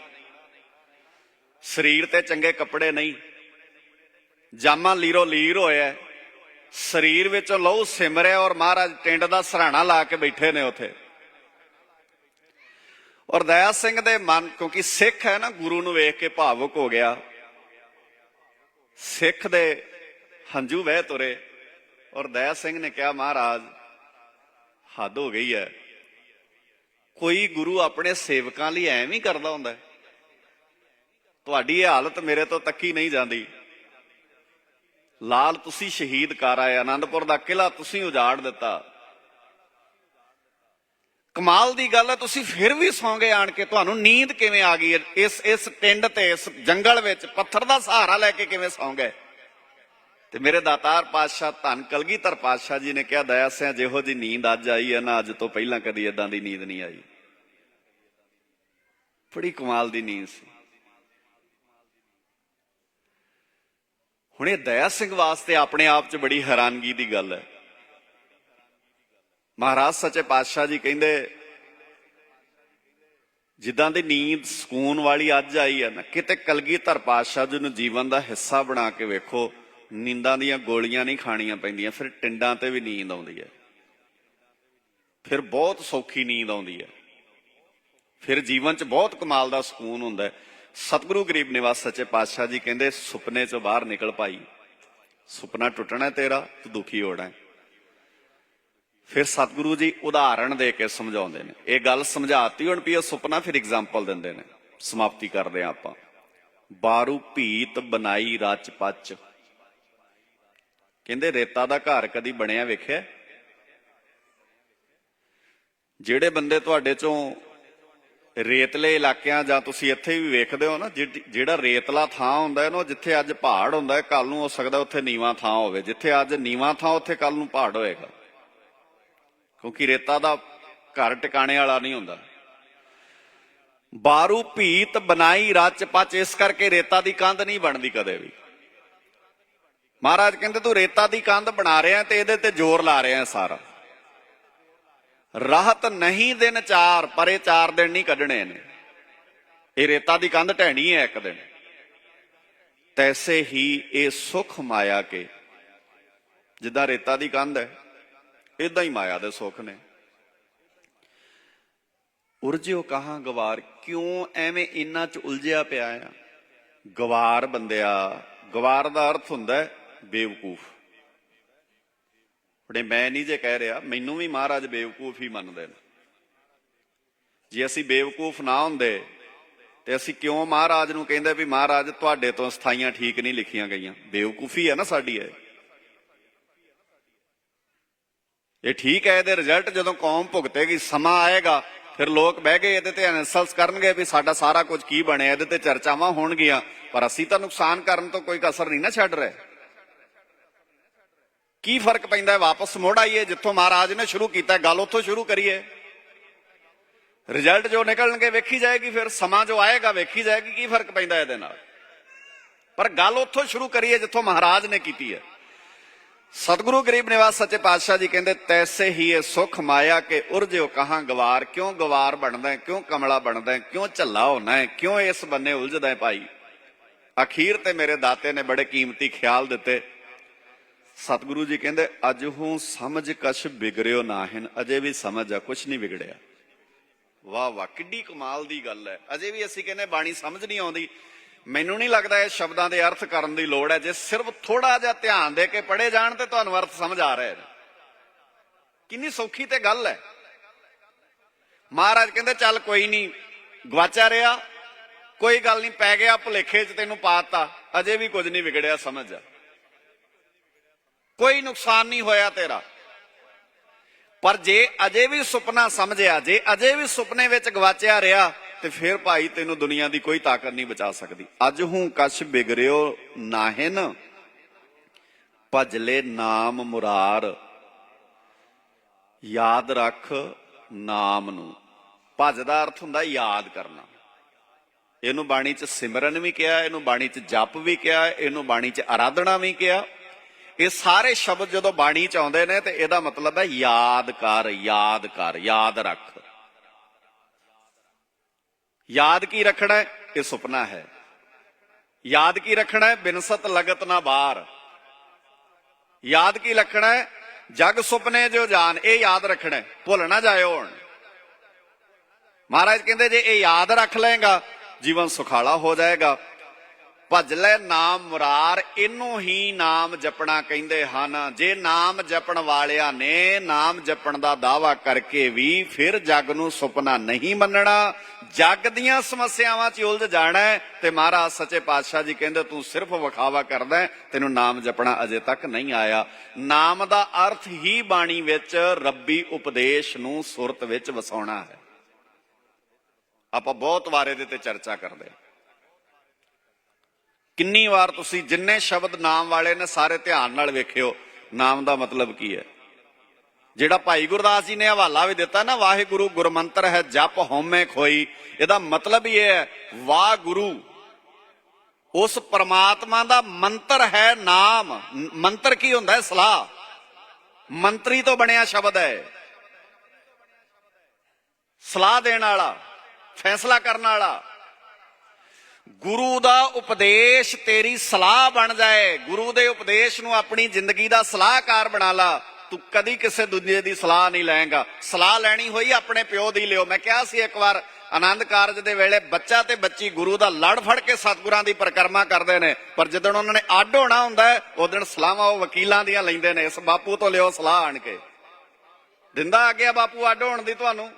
ਸਰੀਰ ਤੇ ਚੰਗੇ ਕੱਪੜੇ ਨਹੀਂ। ਜਾਮਾ ਲੀਰੋ ਲੀਰ ਹੋਇਆ ਸਰੀਰ ਵਿੱਚੋਂ ਲਹੂ ਸਿਮਰਿਆ ਔਰ ਮਹਾਰਾਜ ਟਿੰਡ ਦਾ ਸਰਾਣਾ ਲਾ ਕੇ ਬੈਠੇ ਨੇ ਉੱਥੇ। ਔਰ ਦਇਆ ਸਿੰਘ ਦੇ ਮਨ, ਕਿਉਂਕਿ ਸਿੱਖ ਹੈ ਨਾ, ਗੁਰੂ ਨੂੰ ਵੇਖ ਕੇ ਭਾਵੁਕ ਹੋ ਗਿਆ। ਸਿੱਖ ਦੇ ਹੰਝੂ ਵਹਿ ਤੁਰੇ। ਔਰ ਦਇਆ ਸਿੰਘ ਨੇ ਕਿਹਾ, ਮਹਾਰਾਜ, ਹੱਦ ਹੋ ਗਈ ਹੈ ਕੋਈ ਗੁਰੂ ਆਪਣੇ ਸੇਵਕਾਂ ਲਈ ਐਵੇਂ ਹੀ ਕਰਦਾ ਹੁੰਦਾ ਹੈ ਤੁਹਾਡੀ ਇਹ ਹਾਲਤ ਮੇਰੇ ਤੋਂ ਤੱਕੀ ਨਹੀਂ ਜਾਂਦੀ। ਲਾਲ ਤੁਸੀਂ ਸ਼ਹੀਦ ਕਰ ਆਏ ਆਨੰਦਪੁਰ ਦਾ ਕਿਲਾ ਤੁਸੀਂ ਉਜਾੜ ਦਿੱਤਾ। ਕਮਾਲ ਦੀ ਗੱਲ ਹੈ, ਤੁਸੀਂ ਫਿਰ ਵੀ ਸੌਂਗੇ ਆਣ ਕੇ। ਤੁਹਾਨੂੰ ਨੀਂਦ ਕਿਵੇਂ ਆ ਗਈ? ਹੈ? ਇਸ ਇਸ ਟਿੰਡ ਤੇ, ਇਸ ਜੰਗਲ ਵਿੱਚ ਪੱਥਰ ਦਾ ਸਹਾਰਾ ਲੈ ਕੇ ਕਿਵੇਂ ਸੌਂਗੇ? ਤੇ ਮੇਰੇ ਦਾਤਾਰ ਪਾਤਸ਼ਾਹ, ਧੰਨ ਕਲਗੀਧਰ ਪਾਤਸ਼ਾਹ ਜੀ ਨੇ ਕਿਹਾ, ਦਇਆ ਸਿਆ, ਜਿਹੋ ਜੀ ਨੀਂਦ ਅੱਜ ਆਈ ਹੈ ਨਾ, ਅੱਜ ਤੋਂ ਪਹਿਲਾਂ ਕਦੀ ਇਦਾਂ ਦੀ ਨੀਂਦ ਨਹੀਂ ਆਈ। ਬੜੀ ਕਮਾਲ ਦੀ ਨੀਂਦ ਸੀ। ਹੁਣ ਇਹ ਦਇਆ ਸਿੰਘ ਵਾਸਤੇ ਆਪਣੇ ਆਪ 'ਚ ਬੜੀ ਹੈਰਾਨਗੀ ਦੀ ਗੱਲ ਹੈ। ਮਹਾਰਾਜ ਸੱਚੇ ਪਾਤਸ਼ਾਹ ਜੀ ਕਹਿੰਦੇ, ਜਿੱਦਾਂ ਦੀ ਨੀਂਦ ਸਕੂਨ ਵਾਲੀ ਅੱਜ ਆਈ ਹੈ ਨਾ, ਕਿਤੇ ਕਲਗੀਧਰ ਪਾਤਸ਼ਾਹ ਜੀ ਨੂੰ ਜੀਵਨ ਦਾ ਹਿੱਸਾ ਬਣਾ ਕੇ ਵੇਖੋ, ਨੀਂਦਾਂ ਦੀਆਂ ਗੋਲੀਆਂ ਨਹੀਂ ਖਾਣੀਆਂ ਪੈਂਦੀਆਂ, ਫਿਰ ਟਿੰਡਾਂ ਤੇ ਵੀ ਨੀਂਦ ਆਉਂਦੀ ਹੈ। ਫਿਰ ਬਹੁਤ ਸੌਖੀ ਨੀਂਦ ਆਉਂਦੀ ਹੈ। ਫਿਰ ਜੀਵਨ 'ਚ ਬਹੁਤ ਕਮਾਲ ਦਾ ਸਕੂਨ ਹੁੰਦਾ ਹੈ। ਸਤਿਗੁਰੂ ਗਰੀਬ ਨਿਵਾਸ ਸੱਚੇ ਪਾਤਸ਼ਾਹ ਜੀ ਕਹਿੰਦੇ, ਸੁਪਨੇ 'ਚੋਂ ਬਾਹਰ ਨਿਕਲ ਪਾਈ ਸੁਪਨਾ ਟੁੱਟਣਾ ਤੇਰਾ ਤੂੰ ਦੁਖੀ ਹੋਣਾ ਫਿਰ ਸਤਿਗੁਰੂ ਜੀ ਉਦਾਹਰਣ ਦੇ ਕੇ ਸਮਝਾਉਂਦੇ ਨੇ। ਇਹ ਗੱਲ ਸਮਝਾਤੀ, ਹੁਣ ਵੀ ਸੁਪਨਾ ਫਿਰ ਐਗਜ਼ਾਮਪਲ ਦਿੰਦੇ ਨੇ। ਸਮਾਪਤੀ ਕਰਦੇ ਹਾਂ ਆਪਾਂ। ਬਾਰੂ ਭੀਤ ਬਣਾਈ ਰਚ ਪਚ। ਕਹਿੰਦੇ, ਰੇਤਾ ਦਾ ਘਰ ਕਦੀ ਬਣਿਆ ਵੇਖਿਆ? ਜਿਹੜੇ ਬੰਦੇ ਤੁਹਾਡੇ ਚੋਂ ਰੇਤਲੇ ਇਲਾਕਿਆਂ ਜਾਂ ਤੁਸੀਂ ਇੱਥੇ ਵੀ ਵੇਖਦੇ ਹੋ ਨਾ ਜਿਹ- ਜਿਹੜਾ ਰੇਤਲਾ ਥਾਂ ਹੁੰਦਾ ਹੈ ਨਾ, ਉਹ ਜਿੱਥੇ ਅੱਜ ਪਹਾੜ ਹੁੰਦਾ ਹੈ ਕੱਲ ਨੂੰ ਹੋ ਸਕਦਾ ਉੱਥੇ ਨੀਵਾਂ ਥਾਂ ਹੋਵੇ। ਜਿੱਥੇ ਅੱਜ ਨੀਵਾਂ ਥਾਂ, ਉੱਥੇ ਕੱਲ ਨੂੰ ਪਹਾੜ ਹੋਏਗਾ। ਕਿਉਂਕਿ ਰੇਤਾ ਦਾ ਘਰ ਟਿਕਾਣੇ ਵਾਲਾ ਨਹੀਂ ਹੁੰਦਾ। ਬਾਰੂ ਭੀਤ ਬਣਾਈ ਰਚ ਪਚ, ਇਸ ਕਰਕੇ ਰੇਤਾ ਦੀ ਕੰਧ ਨਹੀਂ ਬਣਦੀ ਕਦੇ ਵੀ। ਮਹਾਰਾਜ ਕਹਿੰਦੇ, ਤੂੰ ਰੇਤਾ ਦੀ ਕੰਧ ਬਣਾ ਰਿਹਾ ਤੇ ਇਹਦੇ ਤੇ ਜ਼ੋਰ ਲਾ ਰਿਹਾ ਸਾਰਾ। ਰਾਹਤ ਨਹੀਂ ਦਿਨ ਚਾਰ, ਪਰ ਇਹ ਚਾਰ ਦਿਨ ਨਹੀਂ ਕੱਢਣੇ ਨੇ। ਇਹ ਰੇਤਾ ਦੀ ਕੰਧ ਢਹਿਣੀ ਹੈ ਇੱਕ ਦਿਨ। ਤੈਸੇ ਹੀ ਇਹ ਸੁਖ ਮਾਇਆ ਕੇ, ਜਿੱਦਾਂ ਰੇਤਾ ਦੀ ਕੰਧ ਹੈ ਇਦਾਂ ਹੀ ਮਾਇਆ ਦੇ ਸੁੱਖ ਨੇ। ਉਰਜਿਓ ਕਹਾਂ ਗਵਾਰ, ਕਿਉਂ ਐਵੇਂ ਇੰਨਾ ਚ ਉਲਝਿਆ ਪਿਆ ਆ? ਗਵਾਰ ਬੰਦਿਆ, ਗਵਾਰ ਦਾ ਅਰਥ ਹੁੰਦਾ ਹੈ ਬੇਵਕੂਫ। ਬੜੇ ਮੈਂ ਨਹੀਂ ਜੇ ਕਹਿ ਰਿਹਾ, ਮੈਨੂੰ ਵੀ ਮਹਾਰਾਜ ਬੇਵਕੂਫ ਹੀ ਮੰਨਦੇ ਨੇ। ਜੇ ਅਸੀਂ ਬੇਵਕੂਫ ਨਾ ਹੁੰਦੇ, ਤੇ ਅਸੀਂ ਕਿਉਂ ਮਹਾਰਾਜ ਨੂੰ ਕਹਿੰਦੇ ਵੀ ਮਹਾਰਾਜ ਤੁਹਾਡੇ ਤੋਂ ਸਥਾਈਆਂ ਠੀਕ ਨਹੀਂ ਲਿਖੀਆਂ ਗਈਆਂ? ਬੇਵਕੂਫੀ ਹੈ ਨਾ ਸਾਡੀ ਇਹ। ਇਹ ਠੀਕ ਹੈ ਇਹਦੇ ਰਿਜ਼ਲਟ ਜਦੋਂ ਕੌਮ ਭੁਗਤੇਗੀ, ਸਮਾਂ ਆਏਗਾ, ਫਿਰ ਲੋਕ ਬਹਿ ਗਏ ਇਹਦੇ ਤੇ ਐਨਸਲਸ ਕਰਨਗੇ ਵੀ ਸਾਡਾ ਸਾਰਾ ਕੁਝ ਕੀ ਬਣਿਆ, ਇਹਦੇ ਤੇ ਚਰਚਾਵਾਂ ਹੋਣਗੀਆਂ, ਪਰ ਅਸੀਂ ਤਾਂ ਨੁਕਸਾਨ ਕਰਨ ਤੋਂ ਕੋਈ ਕਸਰ ਨਹੀਂ ਨਾ ਛੱਡ ਰਹੇ। ਕੀ ਫ਼ਰਕ ਪੈਂਦਾ ਵਾਪਸ ਮੁੜ ਆਈਏ, ਜਿੱਥੋਂ ਮਹਾਰਾਜ ਨੇ ਸ਼ੁਰੂ ਕੀਤਾ, ਗੱਲ ਉੱਥੋਂ ਸ਼ੁਰੂ ਕਰੀਏ। ਰਿਜ਼ਲਟ ਜੋ ਨਿਕਲਣਗੇ ਵੇਖੀ ਜਾਏਗੀ, ਫਿਰ ਸਮਾਂ ਜੋ ਆਏਗਾ ਵੇਖੀ ਜਾਏਗੀ, ਕੀ ਫ਼ਰਕ ਪੈਂਦਾ ਇਹਦੇ ਨਾਲ। ਪਰ ਗੱਲ ਉੱਥੋਂ ਸ਼ੁਰੂ ਕਰੀਏ, ਜਿੱਥੋਂ ਮਹਾਰਾਜ ਨੇ ਕੀਤੀ ਹੈ। ਸਤਿਗੁਰੂ ਗਰੀਬ ਨਿਵਾਸ ਸੱਚੇ ਪਾਤਸ਼ਾਹ ਜੀ ਕਹਿੰਦੇ, ਤੈਸੇ ਹੀ ਇਹ ਸੁਖ ਮਾਇਆ ਕੇ ਉਰਜਿਓ ਕਹਾਂ ਗਵਾਰ, ਕਿਉਂ ਗਵਾਰ ਬਣਦਾ ਕਿਉਂ ਕਮਲਾ ਬਣਦਾ ਕਿਉਂ ਝੱਲਾ ਹੋਣਾ ਹੈ, ਕਿਉਂ ਇਸ ਬੰਨੇ ਉਲਝਦਾ ਹੈ ਭਾਈ? ਅਖੀਰ ਤੇ ਮੇਰੇ ਦਾਤੇ ਨੇ ਬੜੇ ਕੀਮਤੀ ਖਿਆਲ ਦਿੱਤੇ। ਸਤਿਗੁਰੂ ਜੀ ਕਹਿੰਦੇ, ਅੱਜ ਹੂੰ ਸਮਝ ਕਛ ਵਿਗੜਿਓ ਨਾਹਿਨ, ਅਜੇ ਵੀ ਸਮਝ ਆ, ਕੁਛ ਨਹੀਂ ਵਿਗੜਿਆ। ਵਾਹ ਵਾਹ, ਕਿੱਡੀ ਕਮਾਲ ਦੀ ਗੱਲ ਹੈ। ਅਜੇ ਵੀ ਅਸੀਂ ਕਹਿੰਦੇ, ਬਾਣੀ ਸਮਝ ਨਹੀਂ ਆਉਂਦੀ। ਮੈਨੂੰ ਨਹੀਂ ਲੱਗਦਾ ਇਹ ਸ਼ਬਦਾਂ ਦੇ ਅਰਥ ਕਰਨ ਦੀ ਲੋੜ ਹੈ, ਜੇ ਸਿਰਫ ਥੋੜਾ ਜਿਹਾ ਧਿਆਨ ਦੇ ਕੇ ਪੜ੍ਹੇ ਜਾਣ ਤੇ ਤੁਹਾਨੂੰ ਅਰਥ ਸਮਝ ਆ ਰਹੇ ਨੇ ਕਿੰਨੀ ਸੌਖੀ ਤੇ ਗੱਲ ਹੈ। ਮਹਾਰਾਜ ਕਹਿੰਦੇ, ਚੱਲ ਕੋਈ ਨਹੀਂ ਗਵਾਚਾ ਰਿਹਾ। ਕੋਈ ਗੱਲ ਨਹੀਂ, ਪੈ ਗਿਆ ਭੁਲੇਖੇ 'ਚ ਤੈਨੂੰ ਪਾਤਾ ਅਜੇ ਵੀ ਕੁਝ ਨਹੀਂ ਵਿਗੜਿਆ, ਸਮਝ ਆ। ਕੋਈ ਨੁਕਸਾਨ ਨਹੀਂ ਹੋਇਆ ਤੇਰਾ। ਪਰ ਜੇ ਅਜੇ ਵੀ ਸੁਪਨਾ ਸਮਝਿਆ, ਜੇ ਅਜੇ ਵੀ ਸੁਪਨੇ ਵਿੱਚ ਗਵਾਚਿਆ ਰਿਹਾ, ਤੇ ਫਿਰ ਭਾਈ ਤੈਨੂੰ ਦੁਨੀਆ ਦੀ ਕੋਈ ਤਾਕਤ ਨਹੀਂ ਬਚਾ ਸਕਦੀ। ਅੱਜ ਹੂੰ ਕਛ ਬਿਗਰਿਓ ਨਾਹਿਨ, ਭਜਲੇ ਨਾਮ ਮੁਰਾਰ। ਯਾਦ ਰੱਖ ਨਾਮ ਨੂੰ। ਭਜ ਦਾ ਅਰਥ ਹੁੰਦਾ ਯਾਦ ਕਰਨਾ। ਇਹਨੂੰ ਬਾਣੀ 'ਚ ਸਿਮਰਨ ਵੀ ਕਿਹਾ, ਇਹਨੂੰ ਬਾਣੀ 'ਚ ਜਪ ਵੀ ਕਿਹਾ, ਇਹਨੂੰ ਬਾਣੀ 'ਚ ਆਰਾਧਨਾ ਵੀ ਕਿਹਾ। ਇਹ ਸਾਰੇ ਸ਼ਬਦ ਜਦੋਂ ਬਾਣੀ 'ਚ ਆਉਂਦੇ ਨੇ ਤੇ ਇਹਦਾ ਮਤਲਬ ਹੈ ਯਾਦ ਕਰ ਯਾਦ ਕਰ, ਯਾਦ ਰੱਖ। ਯਾਦ ਕੀ ਰੱਖਣਾ ਹੈ? ਇਹ ਸੁਪਨਾ ਹੈ। ਯਾਦ ਕੀ ਰੱਖਣਾ ਹੈ? ਬਿਨਸਤ ਲਗਤ ਨਾ ਬਾਰ। ਯਾਦ ਕੀ ਰੱਖਣਾ ਹੈ? ਜਗ ਸੁਪਨੇ ਜੋ ਜਾਨ, ਇਹ ਯਾਦ ਰੱਖਣਾ ਹੈ। ਭੁੱਲ ਨਾ ਜਾਇਓ ਹੁਣ। ਮਹਾਰਾਜ ਕਹਿੰਦੇ, ਜੇ ਇਹ ਯਾਦ ਰੱਖ ਲਏਗਾ, ਜੀਵਨ ਸੁਖਾਲਾ ਹੋ ਜਾਏਗਾ। ਭਜ ਲੈ ਨਾਮ ਮੁਰਾਰ, ਇਹਨੂੰ ਹੀ ਨਾਮ ਜਪਣਾ ਕਹਿੰਦੇ ਹਨ। ਜੇ ਨਾਮ ਜਪਣ ਵਾਲਿਆਂ ਨੇ ਨਾਮ ਜਪਣ ਦਾ ਦਾਵਾ ਕਰਕੇ ਵੀ ਫਿਰ ਜੱਗ ਨੂੰ ਸੁਪਨਾ ਨਹੀਂ ਮੰਨਣਾ, ਜਗ ਦੀਆਂ ਸਮੱਸਿਆਵਾਂ 'ਚ ਉਲਝ ਜਾਣਾ ਤੇ ਮਹਾਰਾਜ ਸੱਚੇ ਪਾਤਸ਼ਾਹ ਜੀ ਕਹਿੰਦੇ, ਤੂੰ ਸਿਰਫ ਵਿਖਾਵਾ ਕਰਦਾ ਤੈਨੂੰ ਨਾਮ ਜਪਣਾ ਅਜੇ ਤੱਕ ਨਹੀਂ ਆਇਆ। ਨਾਮ ਦਾ ਅਰਥ ਹੀ ਬਾਣੀ ਵਿੱਚ ਰੱਬੀ ਉਪਦੇਸ਼ ਨੂੰ ਸੁਰਤ ਵਿੱਚ ਵਸਾਉਣਾ ਹੈ। ਆਪਾਂ ਬਹੁਤ ਵਾਰ ਇਹਦੇ ਤੇ ਚਰਚਾ ਕਰਦੇ ਹਾਂ। ਕਿੰਨੀ ਵਾਰ ਤੁਸੀਂ ਜਿੰਨੇ ਸ਼ਬਦ ਨਾਮ ਵਾਲੇ ਨੇ ਸਾਰੇ ਧਿਆਨ ਨਾਲ ਵੇਖਿਓ, ਨਾਮ ਦਾ ਮਤਲਬ ਕੀ ਹੈ? ਜਿਹੜਾ ਭਾਈ ਗੁਰਦਾਸ ਜੀ ਨੇ ਹਵਾਲਾ ਵੀ ਦਿੱਤਾ ਨਾ, ਵਾਹਿਗੁਰੂ ਗੁਰਮੰਤਰ ਹੈ, ਜਪ ਹਉਮੈ ਖੋਈ, ਇਹਦਾ ਮਤਲਬ ਇਹ ਹੈ ਵਾਹ ਗੁਰੂ ਉਸ ਪਰਮਾਤਮਾ ਦਾ ਮੰਤਰ ਹੈ ਨਾਮ। ਮੰਤਰ ਕੀ ਹੁੰਦਾ ਹੈ? ਸਲਾਹ। ਮੰਤਰੀ ਤੋਂ ਬਣਿਆ ਸ਼ਬਦ ਹੈ। ਸਲਾਹ ਦੇਣ ਵਾਲਾ, ਫੈਸਲਾ ਕਰਨ ਵਾਲਾ। ਗੁਰੂ ਦਾ ਉਪਦੇਸ਼ ਤੇਰੀ ਸਲਾਹ ਬਣ ਜਾਏ। ਗੁਰੂ ਦੇ ਉਪਦੇਸ਼ ਨੂੰ ਆਪਣੀ ਜ਼ਿੰਦਗੀ ਦਾ ਸਲਾਹਕਾਰ ਬਣਾ ਲਾ। ਤੂੰ ਕਦੀ ਕਿਸੇ ਦੂਜੇ ਦੀ ਸਲਾਹ ਨਹੀਂ ਲਏਗਾ ਸਲਾਹ ਲੈਣੀ ਹੋਈ ਆਪਣੇ ਪਿਓ ਦੀ ਲਿਓ। ਮੈਂ ਕਿਹਾ ਸੀ ਇੱਕ ਵਾਰ, ਆਨੰਦ ਕਾਰਜ ਦੇ ਵੇਲੇ ਬੱਚਾ ਤੇ ਬੱਚੀ ਗੁਰੂ ਦਾ ਲੜ ਫੜ ਕੇ ਸਤਿਗੁਰਾਂ ਦੀ ਪਰਿਕਰਮਾ ਕਰਦੇ ਨੇ। ਪਰ ਜਦੋਂ ਉਹਨਾਂ ਨੇ ਅੱਡ ਹੋਣਾ ਹੁੰਦਾ ਹੈ ਉਹ ਦਿਨ ਸਲਾਹਾਂ ਉਹ ਵਕੀਲਾਂ ਦੀਆਂ ਲੈਂਦੇ ਨੇ। ਇਸ ਬਾਪੂ ਤੋਂ ਲਿਓ ਸਲਾਹ ਆਣ ਕੇ। ਦਿੰਦਾ ਆ ਗਿਆ ਬਾਪੂ ਅੱਡ ਹੋਣ ਦੀ ਤੁਹਾਨੂੰ?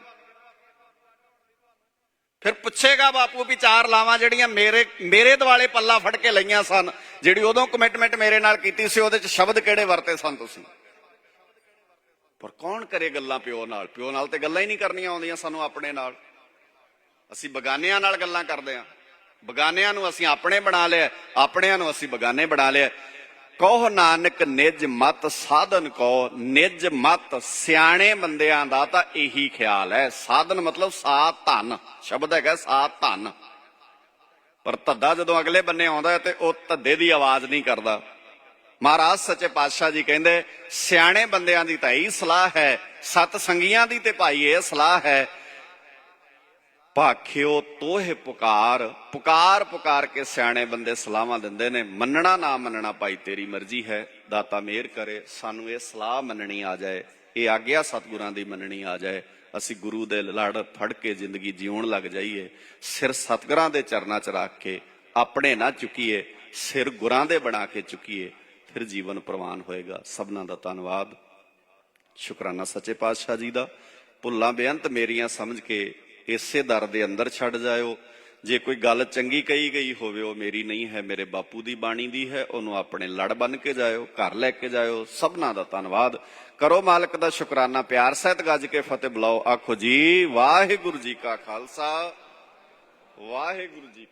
ਫਿਰ ਪੁੱਛੇਗਾ ਬਾਪੂ ਵੀ ਚਾਰ ਲਾਵਾਂ ਜਿਹੜੀਆਂ ਮੇਰੇ ਮੇਰੇ ਦਿਵਾਲੇ ਪੱਲਾ ਫੜ ਕੇ ਲਈਆਂ ਸਨ, ਜਿਹੜੀ ਉਦੋਂ ਕਮਿਟਮੈਂਟ ਮੇਰੇ ਨਾਲ ਕੀਤੀ ਸੀ, ਉਹਦੇ ਚ ਸ਼ਬਦ ਕਿਹੜੇ ਵਰਤੇ ਸਨ ਤੁਸੀਂ? ਪਰ ਕੌਣ ਕਰੇ ਗੱਲਾਂ ਪਿਓ ਨਾਲ? ਪਿਓ ਨਾਲ ਤੇ ਗੱਲਾਂ ਹੀ ਨਹੀਂ ਕਰਨੀਆਂ ਆਉਂਦੀਆਂ ਸਾਨੂੰ ਆਪਣੇ ਨਾਲ। ਅਸੀਂ ਬਗਾਨਿਆਂ ਨਾਲ ਗੱਲਾਂ ਕਰਦੇ ਆਂ। ਬਗਾਨਿਆਂ ਨੂੰ ਅਸੀਂ ਆਪਣੇ ਬਣਾ ਲਿਆ, ਆਪਣਿਆਂ ਨੂੰ ਅਸੀਂ ਬਗਾਨੇ ਬਣਾ ਲਿਆ। ਕਹੋ ਨਾਨਕ ਨਿਜ ਮਤ ਸਾਧਨ ਕੋ ਨਿਜ ਮਤ ਸਿਆਣੇ ਬੰਦਿਆਂ ਦਾ ਤਾਂ ਇਹੀ ਖਿਆਲ ਹੈ। ਸਾਧਨ ਮਤਲਬ ਸਾਧ ਧਨ, ਸ਼ਬਦ ਹੈਗਾ ਸਾਧ ਧਨ। ਪਰ ਧੱਦਾ ਜਦੋਂ ਅਗਲੇ ਬੰਨੇ ਆਉਂਦਾ ਤੇ ਉਹ ਧੱਦੇ ਦੀ ਆਵਾਜ਼ ਨਹੀਂ ਕਰਦਾ। ਮਹਾਰਾਜ ਸੱਚੇ ਪਾਤਸ਼ਾਹ ਜੀ ਕਹਿੰਦੇ, ਸਿਆਣੇ ਬੰਦਿਆਂ ਦੀ ਤਾਂ ਇਹੀ ਸਲਾਹ ਹੈ ਸਤ ਸੰਗੀਆਂ ਦੀ ਤੇ ਭਾਈ ਇਹ ਸਲਾਹ ਹੈ ਭਾਖਿਓ ਤੋਹੇ ਪੁਕਾਰ ਪੁਕਾਰ ਪੁਕਾਰ ਕੇ ਸਿਆਣੇ ਬੰਦੇ ਸਲਾਹਾਂ ਦਿੰਦੇ ਨੇ, ਮੰਨਣਾ ਨਾ ਮੰਨਣਾ ਭਾਈ ਤੇਰੀ ਮਰਜ਼ੀ ਹੈ, ਦਾਤਾ ਮਿਹਰ ਕਰੇ, ਸਾਨੂੰ ਇਹ ਸਲਾਹ ਮੰਨਣੀ ਆ ਜਾਏ, ਇਹ ਆਗਿਆ ਸਤਿਗੁਰਾਂ ਦੀ ਮੰਨਣੀ ਆ ਜਾਏ, ਅਸੀਂ ਗੁਰੂ ਦੇ ਲੜ ਫੜ ਕੇ ਜ਼ਿੰਦਗੀ ਜਿਉਣ ਲੱਗ ਜਾਈਏ, ਸਿਰ ਸਤਿਗੁਰਾਂ ਦੇ ਚਰਨਾਂ 'ਚ ਰੱਖ ਕੇ ਆਪਣੇ ਨਾ ਚੁੱਕੀਏ, ਸਿਰ ਗੁਰਾਂ ਦੇ ਬਣਾ ਕੇ ਚੁੱਕੀਏ, ਫਿਰ ਜੀਵਨ ਪ੍ਰਵਾਨ ਹੋਏਗਾ। ਸਭਨਾਂ ਦਾ ਧੰਨਵਾਦ। ਸ਼ੁਕਰਾਨਾ ਸੱਚੇ ਪਾਤਸ਼ਾਹ ਜੀ ਦਾ। ਭੁੱਲਾਂ ਬੇਅੰਤ ਮੇਰੀਆਂ ਸਮਝ ਕੇ ਇਸੇ ਦਰ ਦੇ ਅੰਦਰ ਛੱਡ ਜਾਇਓ। ਜੇ ਕੋਈ ਗੱਲ ਚੰਗੀ ਕਹੀ ਗਈ ਹੋਵੇ, ਉਹ ਮੇਰੀ ਨਹੀਂ ਹੈ, ਮੇਰੇ ਬਾਪੂ ਦੀ ਬਾਣੀ ਦੀ ਹੈ, ਉਹਨੂੰ ਆਪਣੇ ਲੜ ਬਨ ਕੇ ਜਾਇਓ, ਘਰ ਲੈ ਕੇ ਜਾਇਓ। ਸਭਨਾ ਦਾ ਧੰਨਵਾਦ। ਕਰੋ ਮਾਲਕ ਦਾ ਸ਼ੁਕਰਾਨਾ, ਪਿਆਰ ਸਹਿਤ ਗੱਜ ਕੇ ਫਤਿਹ ਬੁਲਾਓ। ਆਖੋ ਜੀ, ਵਾਹਿਗੁਰੂ ਜੀ ਕਾ ਖਾਲਸਾ, ਵਾਹਿਗੁਰੂ ਜੀ